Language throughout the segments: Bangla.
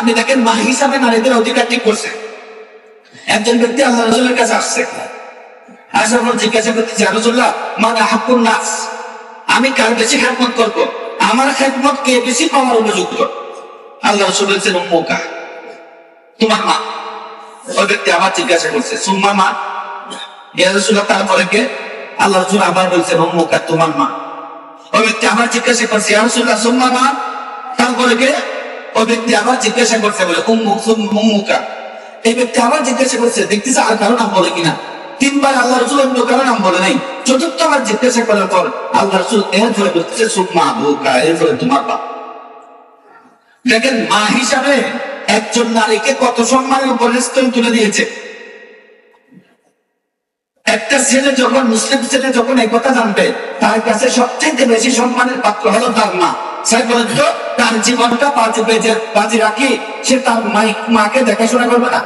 আপনি দেখেন মা হিসাবে নারীদের অধিকার ঠিক করছে। একজন ব্যক্তি আল্লাহ রসুলের কাছে আসছে। আসার পর জিজ্ঞাসা করতেছে রসুল্লাহ হাকুর নাস, আমি কার বেশি খেদমত করব? আমার খেদমত কে বেশি পাওয়ার উপযুক্ত? আল্লাহ রসুল উম্মুকা তোমার মা। ওই ব্যক্তি আবার জিজ্ঞাসা করছে, সুম্মা মা? ইয়া রাসূলুল্লাহ, তারপরে কে? আল্লাহ রসুল আবার বলছেন উম্মুকা তোমার মা। ওই ব্যক্তি আবার জিজ্ঞাসা করছে, ইয়া রাসূলুল্লাহ, সুম্মা মা? তারপরে কে? ওই ব্যক্তি আবার জিজ্ঞাসা করছে বলে, উম্মু উম্মুকা। এই ব্যক্তি আবার জিজ্ঞাসা করছে, দেখতেছে আর কারও নাম বলে কিনা? তিনবার আল্লাহ রসুল অন্য কারও নাম বলে নাই। চতুর্থ আবার জিজ্ঞাসা করার পর আল্লাহ রসুল এর ফলে বলতেছে সুকমা বুকা এর ফলে তোমার বাপ। দেখেন মা হিসাবে একজন নারীকে কত সম্মানের উপরে তুলে দিয়েছে। একটা ছেলে যখন মুসলিম ছেলে যখন এই কথা জানবে তার কাছে সবচেয়ে বেশি সম্মানের পাত্র হলো তার মা। তার জীবনটা বাজি বেজে বাজি রাখি সে তার মাকে দেখাশোনা করবে না?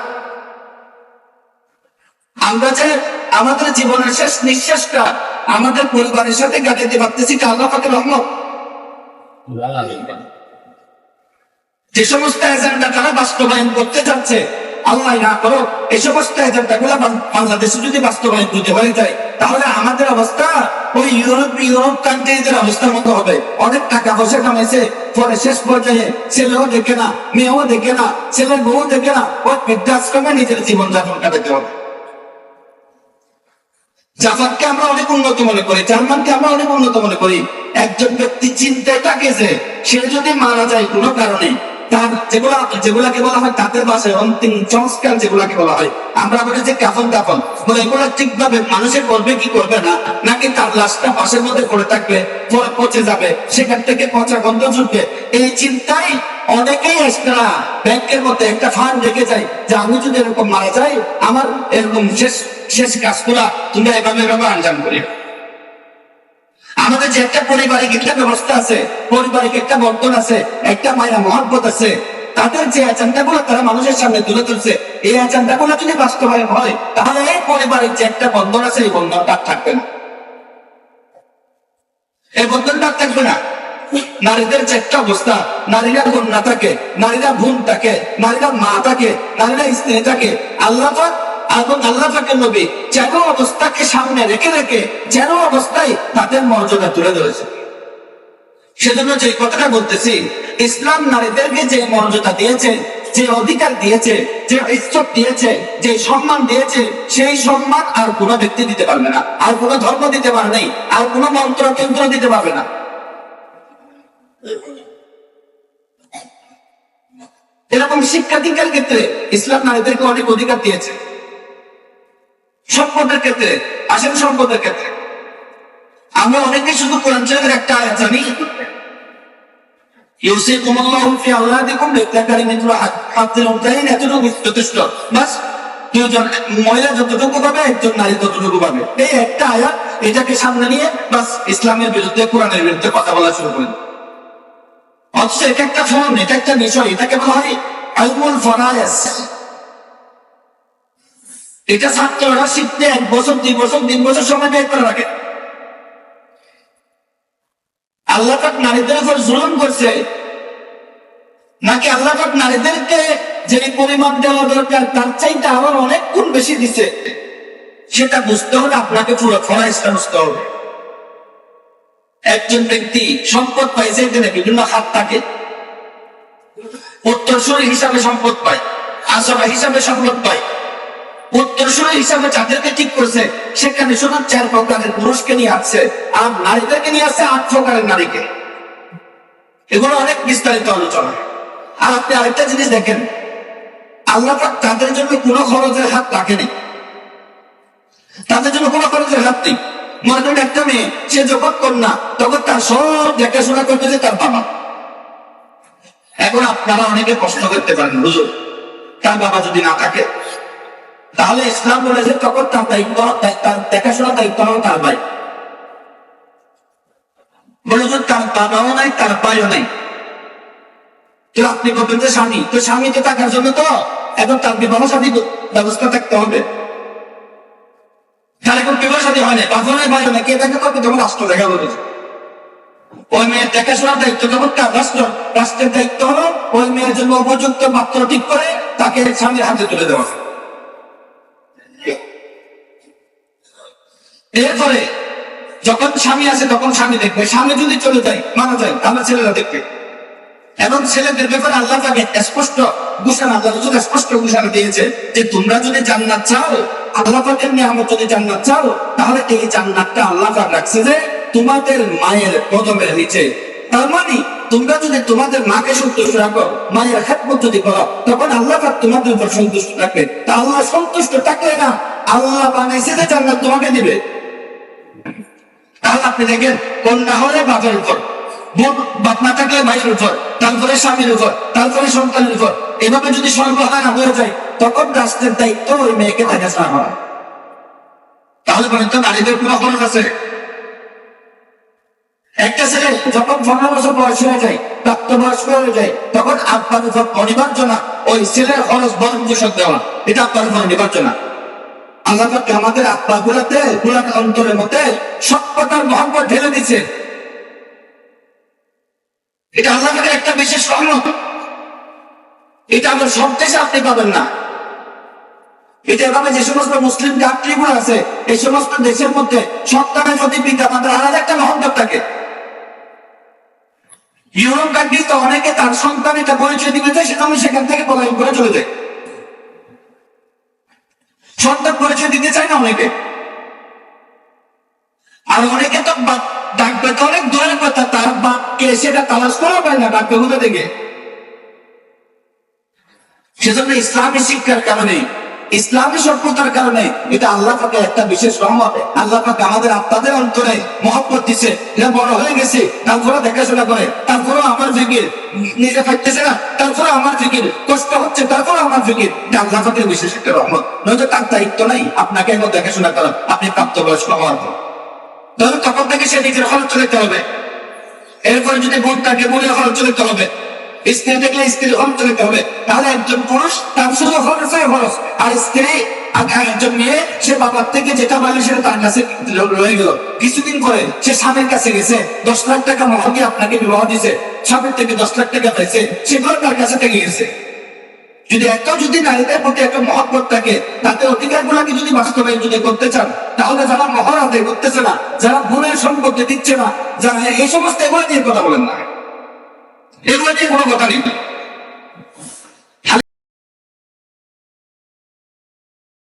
আমরা যে আমাদের জীবনের শেষ নিঃশ্বাসটা আমাদের পরিবারের সাথে কাটাতে পারতেছি তা আল্লাহ পাকের রহমত। যে সমস্ত এজেন্ডা তারা বাস্তবায়ন করতে যাচ্ছে আল্লাহ না করো এই সমস্ত এজেন্ডা গুলা বাংলাদেশে যদি বাস্তবায়ন করতে হয়ে যায়, তাহলে আমাদের অবস্থা ওই ইউরোপ ইউরোপ কান্ট্রিদের অবস্থার মতো হবে। অনেক টাকা পয়সা কামাইছে, পরে শেষ পর্যায়ে ছেলেও দেখে না, মেয়েও দেখে না, ছেলের বউ দেখে না ওই বৃদ্ধাশ্রমে নিজের জীবন যাপন কাটাতে হবে। জাপানকে আমরা অনেক উন্নত মনে করি, জার্মানকে আমরা অনেক উন্নত মনে করি। একজন ব্যক্তি চিন্তায় থাকে যে, সে যদি মারা যায় কোনো কারণে তার যেগুলা যেগুলাকে বলা হয় অন্তিম সংস্কার যেগুলাকে বলা হয়। আমরা বলি যে কাফন কাফন। বলে এগুলো ঠিকভাবে মানুষের করবে কি করবে না, নাকি তার লাশটা পাশের মধ্যে থাকবে পচে যাবে, সেখান থেকে পচা গন্ধ ছুটবে? এই চিন্তাই অনেকেই ব্যাংকের মধ্যে একটা ফান্ড রেখে যায় যে আমি যদি এরকম মারা যাই, আমার এরকম শেষ শেষ কাজগুলা তুমি এভাবে এভাবে আঞ্জাম করি আমাদের যে একটা পারিবারিক একটা ব্যবস্থা আছে, পারিবারিক একটা বর্তন আছে, একটা মায়া মহব্বত আছে, তাদের যে এজেন্ডা গুলো তারা মানুষের সামনে তুলে ধরছে, এই এজেন্ডা গুলো যদি বাস্তবায়ন হয়, তাহলে এই পারিবারিক যে একটা বন্ধন আছে, এই বন্ধনটা থাকবে না। এই বন্ধনটা থাকবে না। নারীদের যে একটা অবস্থা, নারীরা কন্যা থাকে, নারীরা বোন থাকে, নারীরা মা থাকে, নারীরা স্ত্রী থাকে, আল্লাহ এবং আল্লাহ পাকের নবী যেন অবস্থাকে সামনে রেখে রেখে যেন অবস্থায় তাদের মর্যাদা তুলে ধরেছে। সেজন্য যে কথাটা বলতেছি, ইসলাম নারীদেরকে যে মর্যাদা দিয়েছে, যে অধিকার দিয়েছে, যে দিয়েছে, যে সম্মান দিয়েছে, সেই সম্মান আর কোনো ব্যক্তি দিতে পারবে না। আর কোনো ধর্ম দিতে পারবে না আর কোনো মন্ত্র কেন্দ্র দিতে পারবে না। এরকম শিক্ষা দীক্ষার ক্ষেত্রে ইসলাম নারীদেরকে অনেক অধিকার দিয়েছে। সম্পদের ক্ষেত্রে আসেন সম্পদের ক্ষেত্রে। আমরা অনেকে শুধু কোরআন শরীফের একটা আয়াত জানি। মহিলা যতটুকু পাবে, একজন নারী পাবে। একটা এটাকে সামনে নিয়ে ইসলামের বিরুদ্ধে, কোরআনের বিরুদ্ধে কথা বলা শুরু করে দেয়। অথচ এটা একটা ফোন এটা একটা বিষয়, এটাকে বলা হয় আলমুল ফরায়েস। এটা ছাত্ররা শিখতে? এক বছর, দুই বছর, তিন বছর সময় ব্যয় করে রাখে আল্লাহ পাক নারীদের উপর জুলুম করছে। নাকি আল্লাহ পাক নারীদেরকে যে পরিমাণ দেওয়া দরকার, তার চাইতে আবার অনেক গুণ বেশি দিছে। সেটা বুঝতে হলে আপনাকে পুরো ফরাইজটা বুঝতে হবে। একজন ব্যক্তি সম্পদ পাইছে এখানে বিভিন্ন হাত থাকে, উত্তরসূরি হিসাবে সম্পদ পায় আসবা হিসাবে সম্পদ পায়। উত্তরসূরি হিসাবে যাদেরকে ঠিক করছে, সেখানে শুধু চার প্রকারের পুরুষকে নিয়ে আসছে আর নারীদেরকে নিয়ে আসছে আট প্রকারের নারীকে। এগুলো অনেক বিস্তারিত আলোচনা। আর আপনি আরেকটা জিনিস দেখেন, আল্লাহ তাদের জন্য কোনো খরচের হাত রাখেনি। তাদের জন্য কোনো খরচের হাত নেই। মনে করেন একটা মেয়ে, সে যখন কন্যা, তখন তার সব দেখাশোনা করতে যে তার বাবা। এখন আপনারা অনেকে প্রশ্ন করতে পারেন, হুজুর, তার বাবা যদি না থাকে তাহলে ইসলাম বলেছে তখন তার দায়িত্ব, তার- তার দেখাশোনার দায়িত্ব হলো তার ভাই। বলে যে তার বাবাও নাই, তার ভাইও নাই। তো আপনি বলবেন যে স্বামী, তো স্বামী তো থাকার জন্য তো এখন তার বিবাহ সাথী ব্যবস্থা থাকতে হবে। তার এখন বিবাহ সাথী হয় না বাবা ভাইও নাই, কে দেখা করবে? তখন রাষ্ট্র দেখা বলেছে ওই মেয়ের দেখাশোনার দায়িত্ব কেমন কার রাষ্ট্র। রাষ্ট্রের দায়িত্ব হলো ওই মেয়ের জন্য উপযুক্ত পাত্র ঠিক করে তাকে স্বামীর হাতে তুলে দেওয়া। এরপরে যখন স্বামী আছে, তখন স্বামী দেখবে। স্বামী যদি চলে যায়, মারা যায় তাহলে ছেলেরা দেখবে। এবং ছেলেদের ব্যাপারে আল্লাহ পাকে স্পষ্ট ঘোষণা, আল্লাহ রসুল স্পষ্ট ঘোষণা দিয়েছে যে তোমরা যদি জান্নাত চাও, আল্লাহ পাকের নিয়ামত যদি জান্নাত চাও, তাহলে এই জান্নাতটা আল্লাহ পাক রাখছে যে তোমাদের মায়ের কদমের নিচে। তার মানে তোমরা যদি তোমাদের মাকে সন্তুষ্ট রাখো, মায়ের খেদমত যদি করো, তখন আল্লাহ পাক তোমাদের উপর সন্তুষ্ট থাকবে। তা আল্লাহ সন্তুষ্ট থাকলে না, আল্লাহ বানাইছে যে জান্নাত তোমাকে দিবে। তাহলে আপনি দেখেন কন্যা হলে বাপের উপর। বোন থাকলে ভাইয়ের উপর, তারপরে স্বামীর উপর, তারপরে সন্তানের উপর। এভাবে যদি সর্বহারা হয়ে যায়, তখন রাষ্ট্রের দায়িত্ব ওই মেয়েকে দেখাশোনা করা তাহলে নারীদের কোনো আছে? একটা ছেলে যখন পনেরো বছর বয়স হয়ে যায়, প্রাপ্তবয়স্ক হয়ে যায়, তখন আব্বার উপর অনিবার্য না, ওই ছেলের খরচ বরং পোষক দেওয়া। এটা আব্বার উপর অনিবার্য না। আল্লাহ পাক আমাদের আত্মা গুলাতে গুলার অন্তরের মধ্যে সত্যতার মহব্বত ঢেলে দিচ্ছে এটা আল্লাহ পাকের একটা বিশেষ রহমত। এটা আমরা সব দেশে আপনি পাবেন না। এটা এভাবে যে সমস্ত মুসলিম কান্ট্রিগুলো আছে, এই সমস্ত দেশের মধ্যে সন্তানের প্রতি পিতা মাতার আলাদা একটা মহব্বত থাকে। ইউরোপ কান্ট্রিতে অনেকে তার সন্তান এটা পরিচয় দিবে সেটা আমি সেখান থেকে পলায়ন করে চলে যায় সন্তান পরিচয় দিতে চায় না অনেকে। আর অনেকে তো ডাকবে তো অনেক দূরের কথা, তার বাপকে সেটা তালাশ করা পায় না ডাকবে কোথা থেকে সেজন্য ইসলামী শিক্ষার কারণে ইসলামী সভ্যতার কারণে এটা আল্লাহ পাকে একটা বিশেষ রহমত। আল্লাহ পাকে আমাদের আত্মাদের অন্তরে মহব্বত দিছে। এরা বড় হয়ে গেছে তারপরে দেখাশোনা করে তারপরে আমার ফিকির নিজে থাকতেছে না তারপরে আমার ফিকির কষ্ট হচ্ছে তারপরে আমার ফিকির এটা আল্লাহ পাকের বিশেষ একটা রহমত। নয়তো তার দায়িত্ব নাই, আপনাকে এখন দেখাশোনা করা, আপনি প্রাপ্তবয়স্ক হওয়ার পর। তাহলে তখন থেকে সে নিজের খরচ চলাতে হবে। এরপরে যদি বোন থাকে বলে খরচ চলাতে হবে। স্ত্রী দেখলে স্ত্রীর চলাতে হবে। তাহলে একজন পুরুষ, তার শুধু খরচ হয় খরচ। আর স্ত্রী একজন মেয়ে, সে বাবার থেকে যেটা সেটা তার কাছে রয়ে গেল। কিছুদিন সে স্বামীর কাছে গেছে। দশ লাখ টাকা আপনাকে বিবাহ দিছে স্বামীর থেকে দশ লাখ টাকা পাইছে। সেগুলো তার কাছে থেকে গেছে। যদি একটা, যদি নারীদের প্রতি একটা মহব্বত থাকে তাদের অধিকার গুলাকে যদি বাস্তবায়ন যদি করতে চান, তাহলে যারা মহর আদায় করতেছে না, যারা বোনের সম্পত্তি দিচ্ছে না, যারা এই সমস্ত এগুলো নিয়ে কথা বলেন না। এগুলো নিয়ে কোনো কথা নেই?